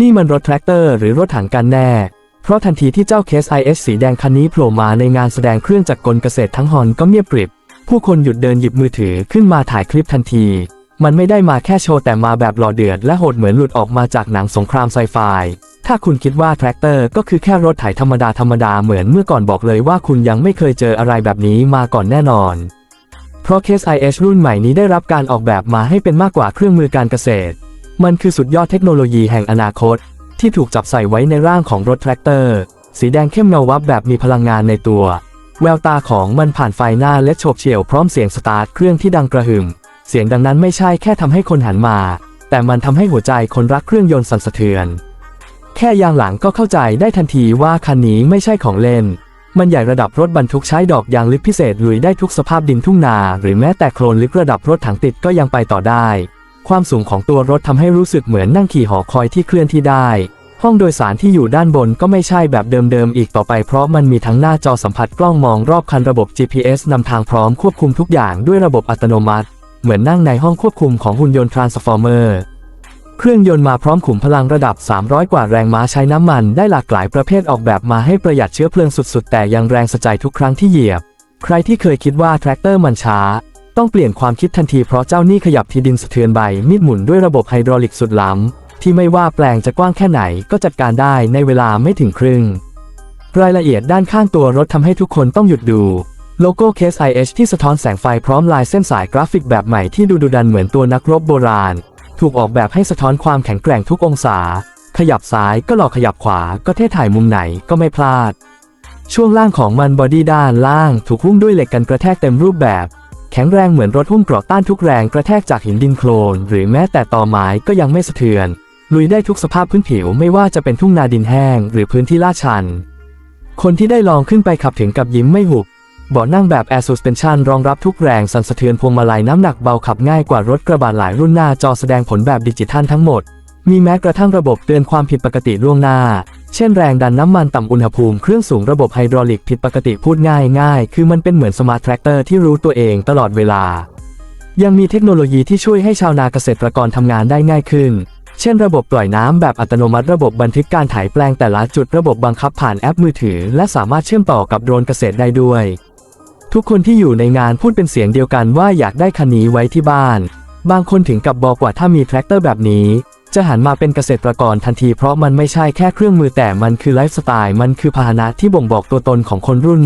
นี่มันรถแทรกเตอร์หรือรถถังกันแน่ เพราะทันทีที่เจ้าเคส IS สีแดงคันนี้โผล่มาในงานแสดงเครื่องจักรกลเกษตรทั้งฮอนก็เงียบกริบ ผู้คนหยุดเดินหยิบมือถือขึ้นมาถ่ายคลิปทันที มันไม่ได้มาแค่โชว์แต่มาแบบหล่อเดือดและโหดเหมือนหลุดออกมาจากหนังสงครามไซไฟ ถ้าคุณคิดว่าแทรกเตอร์ก็คือแค่รถไถธรรมดาธรรมดาเหมือนเมื่อก่อนบอกเลยว่าคุณยังไม่เคยเจออะไรแบบนี้มาก่อนแน่นอนเพราะเคส IS รุ่นใหม่นี้ได้รับการออกแบบมาให้เป็นมากกว่าเครื่องมือการเกษตร มันคือสุดยอดเทคโนโลยีแห่งอนาคต ที่ถูกจับใส่ไว้ในร่างของรถแทรกเตอร์ สีแดงเข้มเงาวับแบบมีพลังงานในตัว แววตาของมันผ่านไฟหน้าและโฉบเฉี่ยวพร้อมเสียงสตาร์ทเครื่องที่ดังกระหึ่ม เสียงดังนั้นไม่ใช่แค่ทำให้คนหันมา แต่มันทำให้หัวใจคนรักเครื่องยนต์สั่นสะเทือน แค่ยางหลังก็เข้าใจได้ทันทีว่าคันนี้ไม่ใช่ของเล่น มันใหญ่ระดับรถบรรทุกใช้ดอกยางลึกพิเศษลุยได้ทุกสภาพดินทุ่งนา หรือแม้แต่โคลนลึกระดับรถถังติดก็ยังไปต่อได้ ความสูงของตัวรถทำให้รู้สึกเหมือนนั่งขี่หอคอยที่เคลื่อนที่ได้ ห้องโดยสารที่อยู่ด้านบนก็ไม่ใช่แบบเดิมๆอีกต่อไปเพราะมันมีทั้งหน้าจอสัมผัสกล้องมองรอบคันระบบ GPS นำทางพร้อมควบคุมทุกอย่างด้วยระบบอัตโนมัติ เหมือนนั่งในห้องควบคุมของหุ่นยนต์ทรานส์ฟอร์เมอร์เครื่องยนต์มาพร้อมขุมพลังระดับ 300 กว่าแรงม้าใช้น้ำมันได้หลากหลายประเภทออกแบบมาให้ประหยัดเชื้อเพลิงสุดๆ แต่ยังแรงสะใจทุกครั้งที่เหยียบ ใครที่เคยคิดว่าแทรกเตอร์มันช้า ต้องเปลี่ยนความคิดทันทีเพราะเจ้านี่ขยับทีดินสะเทือนใบมีดหมุนด้วยระบบไฮดรอลิกสุดล้ำ ที่ไม่ว่าแปลงจะกว้างแค่ไหนก็จัดการได้ในเวลาไม่ถึงครึ่ง รายละเอียดด้านข้างตัวรถทำให้ทุกคนต้องหยุดดู โลโก้เคส IH ที่สะท้อนแสงไฟพร้อมลายเส้นสายกราฟิกแบบใหม่ที่ดูดุดันเหมือนตัวนักรบโบราณ ถูกออกแบบให้สะท้อนความแข็งแกร่งทุกองศา ขยับซ้ายก็หลอกขยับขวาก็เท่ถ่ายมุมไหนก็ไม่พลาด ช่วงล่างของมันบอดี้ด้านล่างถูกหุ้มด้วยเหล็กกันกระแทกเต็มรูปแบบ แข็งแรงเหมือนรถหุ้มเกราะต้านทุกแรงกระแทกจากหินดินโคลน หรือแม้แต่ตอไม้ก็ยังไม่สะเทือน ลุยได้ทุกสภาพพื้นผิวไม่ว่าจะเป็นทุ่งนาดินแห้ง หรือพื้นที่ลาดชัน คนที่ได้ลองขึ้นไปขับถึงกับยิ้มไม่หุบเบาะนั่งแบบ Air Suspension รองรับทุกแรงสั่นสะเทือนพวงมาลัยน้ำหนักเบาขับง่ายกว่ารถกระบะหลายรุ่นหน้าจอแสดงผลแบบดิจิทัลทั้งหมด มีแม้กระทั่งระบบเตือนความผิดปกติล่วงหน้า เช่นแรงดันน้ำมันต่ำอุณหภูมิเครื่องสูงระบบไฮดรอลิกผิดปกติพูดง่ายง่ายคือมันเป็นเหมือนสมาร์ทแทรกเตอร์ที่รู้ตัวเองตลอดเวลา ยังมีเทคโนโลยีที่ช่วยให้ชาวนาเกษตรกรทำงานได้ง่ายขึ้น เช่นระบบปล่อยน้ำแบบอัตโนมัติระบบบันทึกการถ่ายแปลงแต่ละจุดระบบบังคับผ่านแอปมือถือ และสามารถเชื่อมต่อกับโดรนเกษตรได้ด้วย ทุกคนที่อยู่ในงานพูดเป็นเสียงเดียวกันว่าอยากได้คันนี้ไว้ที่บ้าน บางคนถึงกับบอกว่าถ้ามีแทรกเตอร์แบบนี้ จะหันมาเป็นเกษตรกรทันทีเพราะมันไม่ใช่แค่เครื่องมือแต่มันคือไลฟ์สไตล์มันคือพาหนะที่บ่งบอกตัวตนของคนรุ่น